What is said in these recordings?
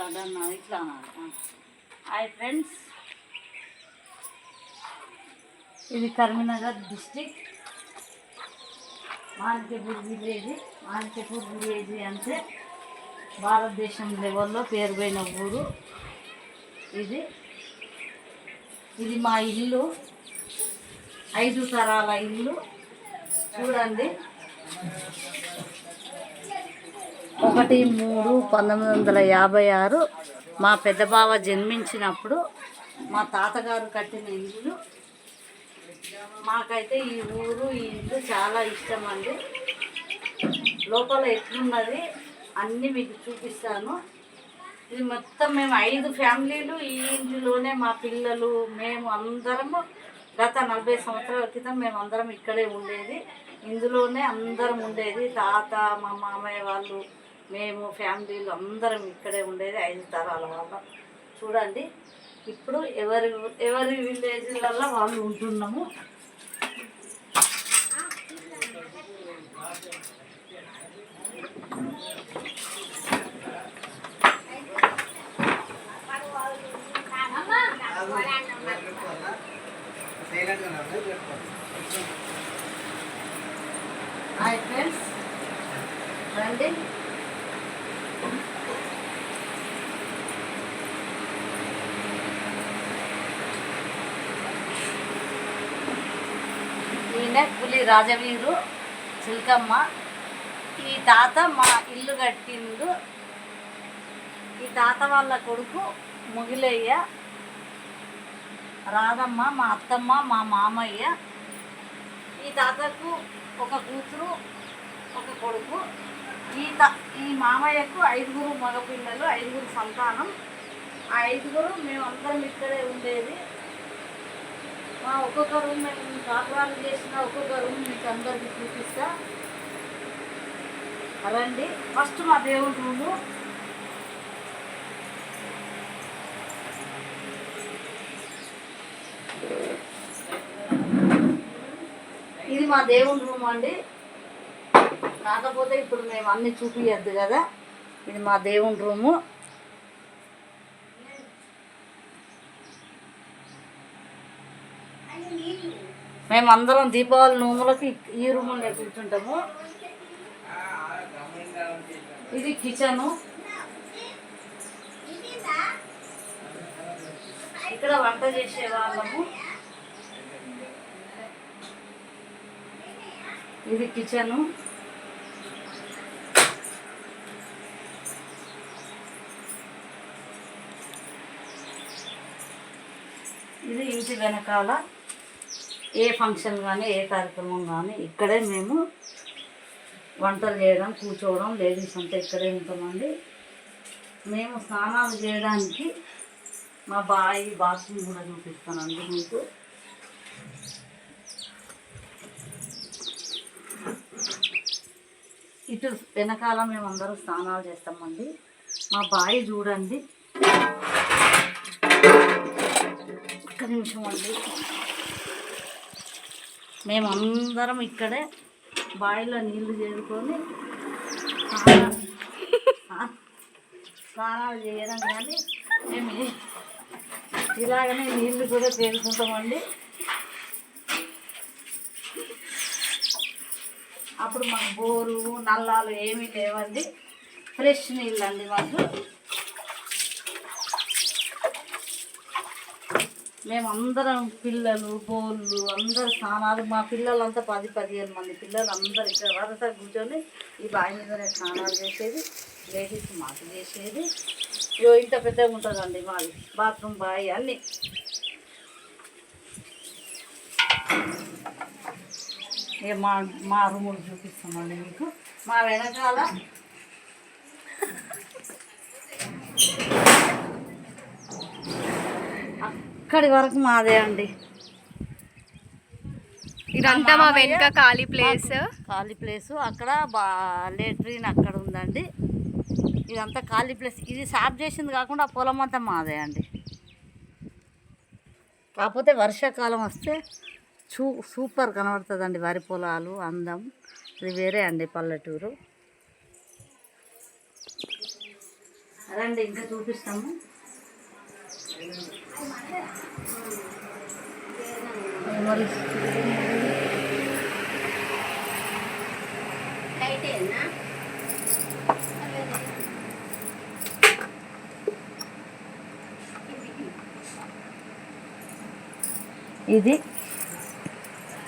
ఇట్లా అన్నా. ఇట్లా హాయ్ ఫ్రెండ్స్. ఇది Karimnagar district. Manikyapur village Manikyapur village అంటే భారతదేశం లెవెల్లో పేరు పోయిన ఊరు. ఇది. ఇది మా ఇల్లు. ఐదు తరాల ఇల్లు. చూడండి. ఒకటి మూడు పంతొమ్మిది వందల యాభై ఆరు మా పెద్ద బావ జన్మించినప్పుడు మా తాతగారు కట్టిన ఇల్లు. మాకైతే ఈ ఊరు ఈ ఇల్లు చాలా ఇష్టం అండి లోపల ఎట్లున్నది అన్నీ మీకు చూపిస్తాను. ఇది మొత్తం మేము ఐదు ఫ్యామిలీలు ఈ ఇంటిలోనే మా పిల్లలు మేము అందరము గత నలభై సంవత్సరాల క్రితం మేము అందరం ఇక్కడే ఉండేది. ఇందులోనే అందరం ఉండేది. తాత మా మామయ్య వాళ్ళు మేము ఫ్యామిలీలు అందరం ఇక్కడే ఉండేది ఐదు తరాల వల్ల చూడండి ఇప్పుడు ఎవరి ఎవరి విలేజ్లలో వాళ్ళు ఉంటున్నాము. హాయ్ ఫ్రెండ్స్ రండి. తండ్రి రాజవీరు చిల్కమ్మ. ఈ తాత మా ఇల్లు కట్టిండు. ఈ తాత వాళ్ళ కొడుకు ముగిలయ్య రాధమ్మ మా అత్తమ్మ మా మామయ్య. ఈ తాతకు ఒక కూతురు ఒక కొడుకు. ఈ త ఈ మామయ్యకు ఐదుగురు మగపిల్లలు ఐదుగురు సంతానం. ఆ ఐదుగురు మేమందరం ఇక్కడే ఉండేది. ఒక్కొక్క రూమ్ మేము కాపురాలు చేసిన ఒక్కొక్క రూమ్ మీకు అందరికి చూపిస్తా. రండి. ఫస్ట్ మా దేవుడి రూము. ఇది మా దేవుని రూమ్ అండి. కాకపోతే ఇప్పుడు మేము అన్ని చూపించద్దు కదా. ఇది మా దేవుని రూము. మేమందరం దీపావళి నోములకి ఈ రూమ్లో కూర్చుంటాము. ఇది కిచెను. ఇక్కడ వంట చేసే వాళ్ళము ఇది కిచెను. ఇది ఇంటి వెనకాల. ఏ ఫంక్షన్ కానీ ఏ కార్యక్రమం కానీ ఇక్కడే మేము వంటలు చేయడం కూర్చోవడం లేడీస్ అంతా ఇక్కడే ఉంటామండి. మేము స్నానాలు చేయడానికి మా బాయి బాత్రూమ్ కూడా చూపిస్తానండి మీకు. ఇటు వెనకాల మేము అందరూ స్నానాలు చేస్తామండి. మా బాయి చూడండి. ఒక్క నిమిషం అండి. మేమందరం ఇక్కడే బావిలో నీళ్ళు చేరుకొని స్నానాలు చేయడం కానీ మేము ఇలాగనే నీళ్ళు కూడా చేరుకుంటామండి. అప్పుడు మాకు బోరు నల్లాలు ఏమీ లేవండి. ఫ్రెష్ నీళ్ళు అండి మాకు. మేము అందరం పిల్లలు బోళ్ళు అందరు స్నానాలు. మా పిల్లలంతా పది పదిహేను మంది పిల్లలు అందరు ఇక్కడ వరుస కూర్చొని ఈ బావి మీదనే స్నానాలు చేసేది. లేడీస్ మాకు చేసేది. ఇగో ఇంత పెద్దగా ఉంటుందండి మాది బాత్రూమ్ బావి అన్నీ. ఇక మా మా రూములు చూపిస్తామండి మీకు. మా వెనకాల అక్కడి వరకు మాదే అండి. ఇదంతా మా వెనుక ఖాళీ ప్లేస్. ఖాళీ ప్లేస్. అక్కడ లేట్రిన్ అక్కడ ఉందండి. ఇదంతా ఖాళీ ప్లేస్. ఇది సాఫ్ చేసింది కాకుండా ఆ పొలం అంతా మాదే అండి. కాకపోతే వర్షాకాలం వస్తే చూ సూపర్ కనబడుతుందండి వరి పొలాలు అందం. ఇది వేరే అండి పల్లెటూరు. రండి ఇంకా చూపిస్తాము. ఇది?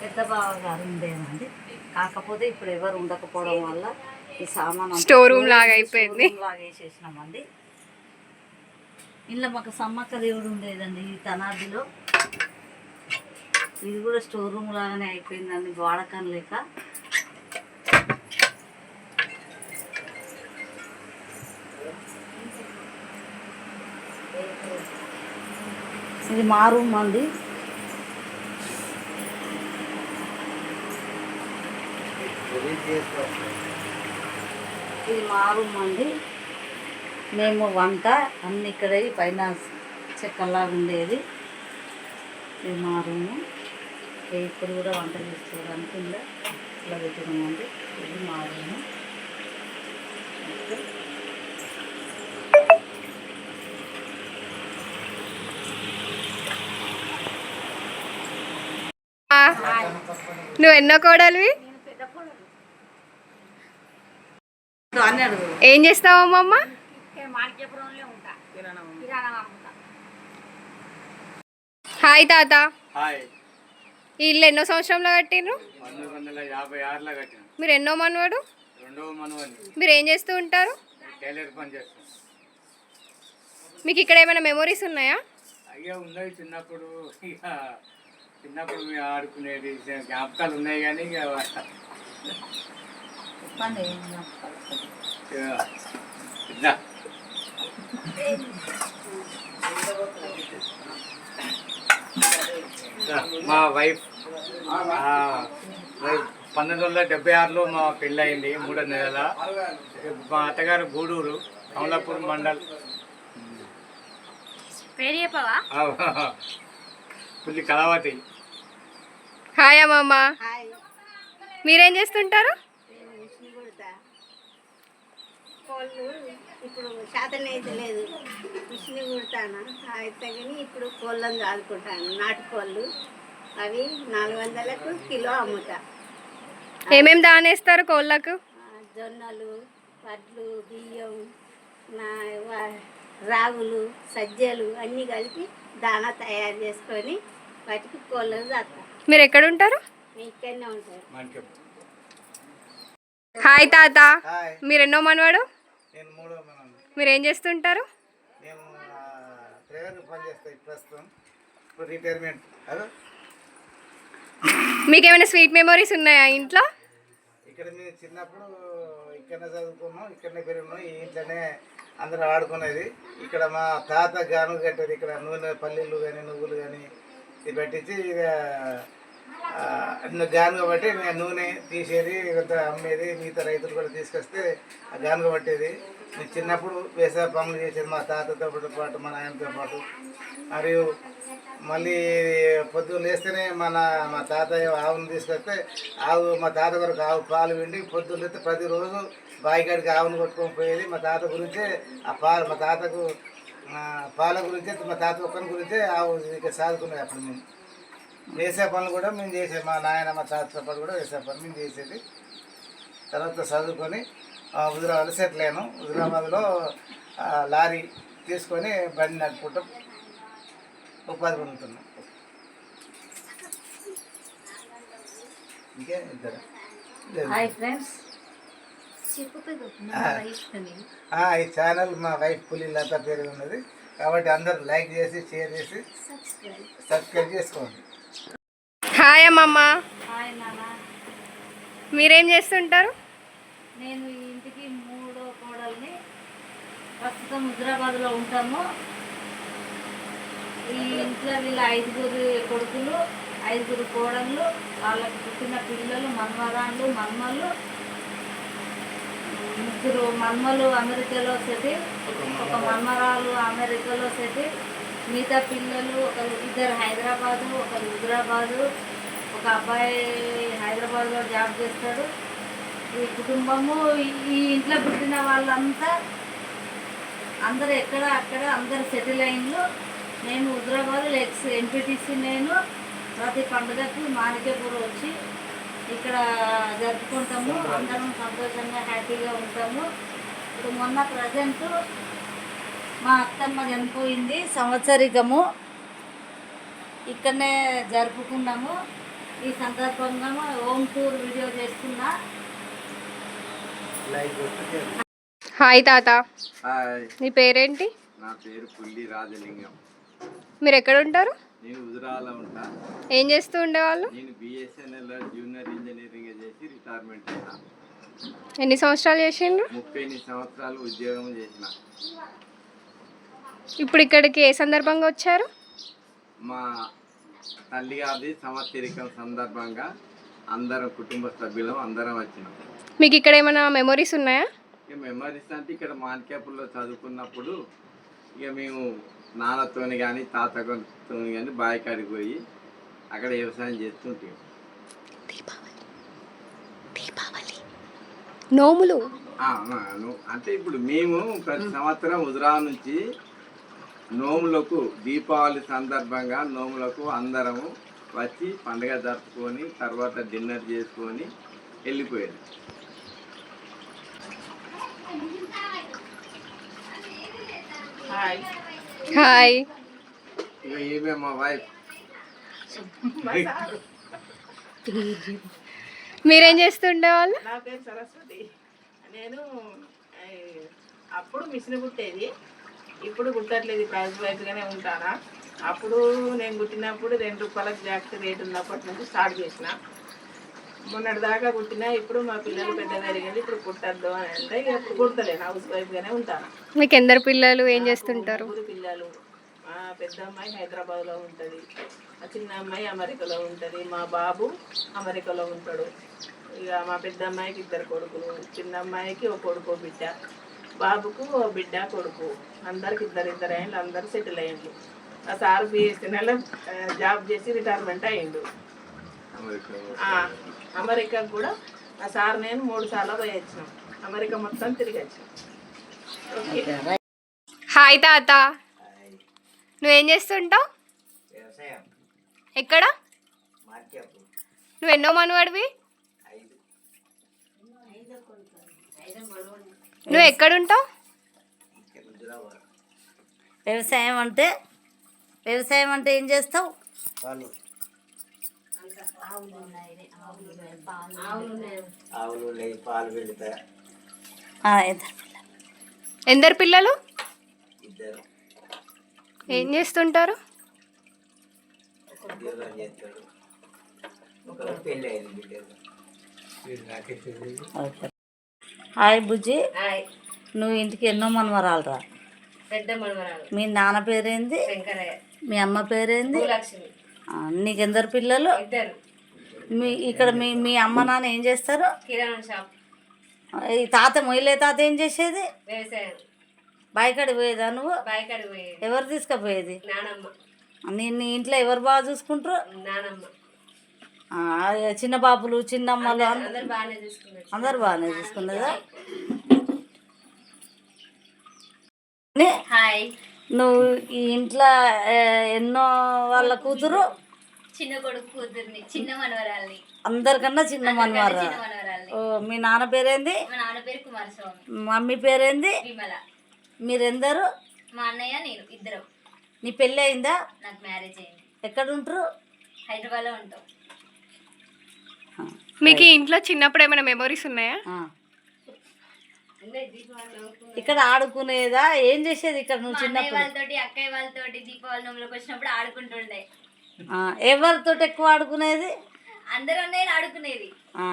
పెద్ద గారు ఉండేదండి కాకపోతే ఇప్పుడు ఎవరు ఉండకపోవడం వల్ల ఈ సామాన్ Store room లాగా అయిపోయింది. ఇంట్లో మాకు సమ్మక్క దేవుడు ఉండేదండి ఈ తనాదిలో. ఇది కూడా స్టోర్ రూమ్ లాగానే అయిపోయిందండి వాడకం లేక. ఇది మా రూమ్ అండి. ఇది మా రూమ్ అండి. మేము వంట అన్ని ఇక్కడ పైన చెక్కలాగా ఉండేది. ఇది మా రూము. ఇప్పుడు కూడా వంట చేసుకోవడానికి ఇలా ఇలా పెట్టుకున్నామండి ఇది మా రూము. నువ్వు ఎన్నో కోడలివి? అన్నీ హాయ్ తాత. హాయ్. ఈ ఇల్లు ఎన్నో సంవత్సరంలో కట్టిండ్రు పంతొమ్మిది వందల యాభై ఆరులో కట్టిన. మీరు ఎన్నో మనవాడు? మీరు ఏం చేస్తూ ఉంటారు? టైలర్ పని చేస్తాం. మీకు ఇక్కడ ఏమైనా మెమొరీస్ ఉన్నాయా? అయ్యా ఉన్నాయి చిన్నప్పుడు. చిన్నప్పుడు మేము ఆడుకునేది జ్ఞాపకాలు ఉన్నాయి కానీ ఇక మా వైఫ్ పంతొమ్మిది వందల డెబ్బై ఆరులో మా పెళ్ళి అయింది మూడో నెలల. మా అత్తగారు గూడూరు కమలాపూర్ మండల్. పుల్లి కళావతి. హాయ్ అమ్మమ్మ. మీరేం చేస్తుంటారు? ఇప్పుడు శాతం అయితే లేదు. మిషన్ కుడతాను? అయితే కానీ ఇప్పుడు కోళ్ళని చాదుకుంటాను నాటుకోళ్ళు. అవి నాలుగు వందలకు కిలో అమ్ముతా. ఏమేం దానేస్తారు కోళ్ళకు? జొన్నలు వడ్లు బియ్యం నా వ- రాగులు సజ్జలు అన్నీ కలిపి దానా తయారు చేసుకొని వాటికి కోళ్ళను చాతా మీరు ఎక్కడ ఉంటారు ఇక్కడనే మనకి. హాయ్ తాత. హాయ్. మీరు ఎన్నో మనవాడు? నేను మూడో మీరు ఏం చేస్తుంటారు? నేను ప్రస్తుతం. ఇప్పుడు రిటైర్మెంట్. అదో మీకు ఏమైనా స్వీట్ మెమొరీస్ ఉన్నాయా ఇంట్లో? ఇక్కడ మేము చిన్నప్పుడు ఇక్కడనే చదువుకున్నాం ఇక్కడనే పెరిగినాం ఈ ఇంట్లోనే అందరూ ఆడుకునేది. ఇక్కడ మా తాత గాను కట్టేది ఇక్కడ నూనె పల్లీలు కానీ నువ్వులు కానీ ఇది పెట్టించి గానుగ బట్టి నూనె తీసేది కొంత అమ్మేది మిగతా రైతులు కూడా తీసుకొస్తే ఆ గానుగ పట్టేది. నేను చిన్నప్పుడు వ్యవసాయ పనులు చేసేది మా తాతతో పాటు మా నాయనతో పాటు. మరియు మళ్ళీ పొద్దున్న లేస్తేనే మన మా తాతయ్య ఆవును తీసుకొస్తే ఆవు మా తాత కొరకు ఆవు పాలు పిండి పొద్దున్న లేస్తే ప్రతిరోజు బాయికాడికి ఆవును కొట్టుకొని పోయేది. మా తాత గురించే ఆ పాలు మా తాతకు పాల గురించే మా తాత ఒక్కని గురించే ఆవు ఇక సాధుకున్నాయి అప్పుడు మేము వ్యవసాయ పనులు కూడా మేము చేసేది మా నాయన మా పాటు కూడా వ్యవసాయ పనులు మేము చేసేది. తర్వాత చదువుకొని ఆ, హుజురాబాద్లో సెటిల్ అయ్యాను హుజురాబాద్లో లారీ తీసుకొని బండి నడుపుకుంటాం. ఉపాధి పొందుతున్నాం ఇంకే ఇద్దరు. ఈ ఛానల్ మా వైఫ్ పులి లత పేరు ఉన్నది. కాబట్టి అందరూ లైక్ చేసి షేర్ చేసి సబ్స్క్రైబ్ చేసుకోండి. హాయ్ అమ్మమ్మ. హాయ్ నాన్న. మీరేం చేస్తుంటారు? నేను ఈ ఇంటికి మూడో కోడల్ని ప్రస్తుతం హుజరాబాద్లో ఉంటాము. ఈ ఇంట్లో వీళ్ళ ఐదుగురు కొడుకులు ఐదుగురు కోడళ్ళు వాళ్ళకి పుట్టిన పిల్లలు మన్మరాళ్ళు మన్మలు. ముగ్గురు మన్మలు అమెరికాలో సెటిల్ ఒక మన్మరాలు అమెరికాలో సెటిల్. మిగతా పిల్లలు ఒక ఇద్దరు హైదరాబాదు ఒకరు హుజరాబాదు. ఒక అబ్బాయి హైదరాబాద్లో జాబ్ చేస్తాడు. ఈ కుటుంబము ఈ- ఇంట్లో పుట్టిన వాళ్ళంతా అందరు ఎక్కడ అక్కడ అందరు సెటిల్ అయిండ్రు. నేను హుజరాబాద్ ఎక్స్ ఎంపీటీసీ నేను ప్రతి పండుగకి మాణిక్యపూర్ వచ్చి ఇక్కడ జరుపుకుంటాము. అందరం సంతోషంగా హ్యాపీగా ఉంటాము. ఇప్పుడు మొన్న ప్రజెంట్ మా అత్తమ్మ చనిపోయింది సంవత్సరికము. ఇక్కడనే జరుపుకున్నాము. ఈ సందర్భంగా హోమ్ టూర్ వీడియో చేస్తున్నా. హాయ్ తాత. హాయ్ నీ పేరేంటి? నా పేరు పుల్లి రాజలింగం. మీరు ఎక్కడ ఉంటారు? నేను హుజరాలో ఉంటా. ఏం చేస్తూ ఉండేవాళ్ళు? నేను బిఎస్ఎన్ఎల్ జూనియర్ ఇంజనీరింగ్ చేసి రిటైర్మెంట్ అయినా. ఎన్ని సంవత్సరాలు చేసిండ్రు? ముప్పై ఎనిమిది సంవత్సరాలు ఉద్యోగం చేసిన. ఇప్పుడు ఇక్కడికి ఏ సందర్భంగా వచ్చారు? మా తల్లి గారి సంవత్సరికం సందర్భంగా అందరం కుటుంబ సభ్యులం అందరం వచ్చినాం. మీకు ఇక్కడ ఏమైనా మెమొరీస్ ఉన్నాయా? ఇక మెమరీస్ అంటే ఇక్కడ మాన్కేపుల్లో చదువుకున్నప్పుడు ఇక మేము నాన్నతోని కానీ తాతతో కానీ బాయికాడికి పోయి అక్కడ వ్యవసాయం చేస్తుంటాం నోములు. ఆ, ఆ, ను- అంటే ఇప్పుడు మేము ప్రతి సంవత్సరం ఉదరా నుంచి నోములకు దీపావళి సందర్భంగా నోములకు అందరము వచ్చి పండుగ జరుపుకొని తర్వాత డిన్నర్ చేసుకొని వెళ్ళిపోయేది హాయ్. ఇక ఈమె మా వైఫ్. మీరేం చేస్తూ ఉండేవాళ్ళు నా పేరు సరస్వతి. నేను అప్పుడు మిషన్ కుట్టేది. ఇప్పుడు కుట్టట్లేదు ప్రైజ్ వైజ్గానే ఉంటానా? అప్పుడు నేను కుట్టినప్పుడు రెండు రూపాయలకు జాకెట్ రేట్ ఉన్నప్పటి నుంచి స్టార్ట్ చేసిన. మొన్నటి దాకా కుట్టినా ఇప్పుడు మా పిల్లలు పెద్ద పెరిగింది ఇప్పుడు కుట్టద్దు అని అంటే ఇక ఇప్పుడు కుడతలేను హౌస్ వైఫ్గానే ఉంటాను. మీకు ఎందరు పిల్లలు ఏం చేస్తుంటారు? పిల్లలు. మా పెద్ద అమ్మాయి హైదరాబాద్లో ఉంటుంది మా చిన్న అమ్మాయి అమెరికాలో ఉంటుంది మా బాబు అమెరికాలో ఉంటాడు. ఇక మా పెద్ద అమ్మాయికి ఇద్దరు కొడుకులు చిన్న అమ్మాయికి ఒక కొడుకు బిడ్డ. బాబుకు ఓ బిడ్డ కొడుకు. అందరికి ఇద్దరు ఇద్దరు అయ్యిండు అందరు సెటిల్ అయ్యిండు ఆ సార్ బిఎస్ఎన్ఎల్ జాబ్ చేసి రిటైర్మెంట్ అయ్యిండు ఆ, అమెరికాకు కూడా ఆ సార్ నేను మూడు సార్లు పోయి వచ్చినాం. అమెరికా మొత్తం తిరిగి వచ్చినాం. ఓకే? హాయ్ తాత. నువ్వేం చేస్తుంటావు? ఎక్కడ? మార్కెట్. నువ్వు ఎన్నో మనవాడివి? నువ్వు ఎక్కడుంటావు? వ్యవసాయం అంటే వ్యవసాయం అంటే ఏం చేస్తావు? పాలు. ఆవులు ఉన్నాయి పాలు పెడతా. ఆ, ఇద్దరు పిల్లలు. ఎందరు పిల్లలు? ఏం చేస్తుంటారు? ఓకే. హాయ్ బుజ్జి. నువ్వు ఇంటికి ఎన్నో మనవరాలు రా పెద్ద మీ నాన్న పేరేంది? మీ అమ్మ పేరేంది? ఆ, నీకెందరు పిల్లలు? మీ ఇక్కడ మీ మీ అమ్మ నాన్న ఏం చేస్తారు? ఈ తాత మొయిలే తాత ఏం చేసేది? బాయికాడి పోయేదా నువ్వు? ఎవరు తీసుకుపోయేది? నేను నీ ఇంట్లో ఎవరు బాగా చూసుకుంటారు? నానమ్మ. చిన్న బాబులు చిన్నమ్మలు అంద- అందరు బాగానే చూసుకున్నదా హాయ్. నువ్వు ఈ ఇంట్లో ఎన్నో వాళ్ళ కూతురు? చిన్న కొడుకు కూతుర్ని చిన్న మనవరాల్ని. అందరికన్నా చిన్న మనవారు? ఓ మీ నాన్న పేరేంది? మా నాన్న పేరు కుమారస్వామి. మమ్మీ పేరేంది? విమల. మీరెందరు? మా అన్నయ్య నేను ఇద్దరం. నీ పెళ్ళి అయిందా నాకు మ్యారేజ్ అయింది. ఎక్కడ ఉంటారు హైదరాబాద్లో ఉంటాం. మీకు ఇంట్లో చిన్నప్పుడు ఏమైనా మెమొరీస్ ఉన్నాయా. ఇక్కడ ఆడుకునేదా? ఏం చేసేది ఇక్కడ నువ్వు చిన్నప్పుడు? వాళ్ళతోటి అక్కయ్య వాళ్ళతోటి దీపావళి నోములకు వచ్చినప్పుడు ఆడుకుంటుండే. ఆ, ఎవరితో ఎక్కువ ఆడుకునేది? అందరూ అన్నయ్యలు ఆడుకునేది. ఆ,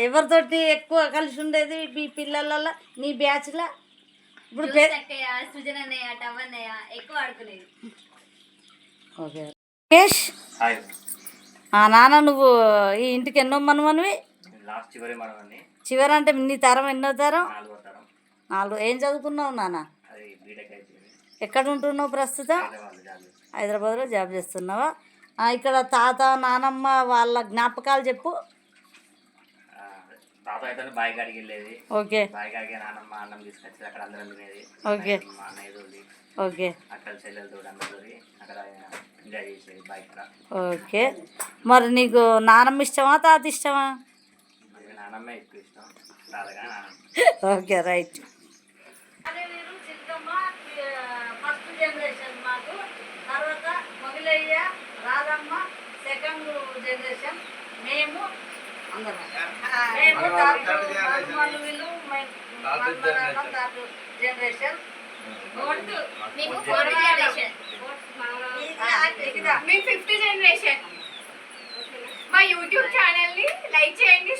ఎవరితోటి ఎక్కువ కలిసి ఉండేది మీ పిల్లల నీ బ్యాచ్లా? ఇప్పుడు అక్కయ్య సృజన్ అన్నయ్య టవ్ అన్నయ్య ఎక్కువ ఆడుకునేది. ఓకే. నాన్న నువ్వు ఈ ఇంటికి ఎన్నో మనవనివి చివరి అంటే నీ తరం ఎన్నో తరం? నాలుగో ఏం చదువుకున్నావు నాన్న? ఎక్కడ ఉంటున్నావు ప్రస్తుతం? హైదరాబాద్లో జాబ్ చేస్తున్నావా? ఇక్కడ తాత నానమ్మ వాళ్ళ జ్ఞాపకాలు చెప్పు. తాత అయితే బావి కాడికి వెళ్ళేది. ఓకే. బావి కాడికి నాన్నమ్మ అన్నం తీసుకొచ్చి అక్కడ అందరం తినేది. ఓకే. మా అన్నయ్య తోటి. ఓకే. అక్కడ అక్కడ ఓకే. మరి నీకు నానమ్మ ఇష్టమా తాత ఇష్టమా? Okay right. ఫస్ట్ జనరేషన్ మాకు. తర్వాత మొగిలయ్య రాధమ్మ సెకండ్ జనరేషన్ మేము వీళ్ళు జనరేషన్. మీకు ఫోర్త్ జనరేషన్. మేము ఫిఫ్త్ జనరేషన్. మా యూట్యూబ్ ఛానల్ని లైక్ చేయండి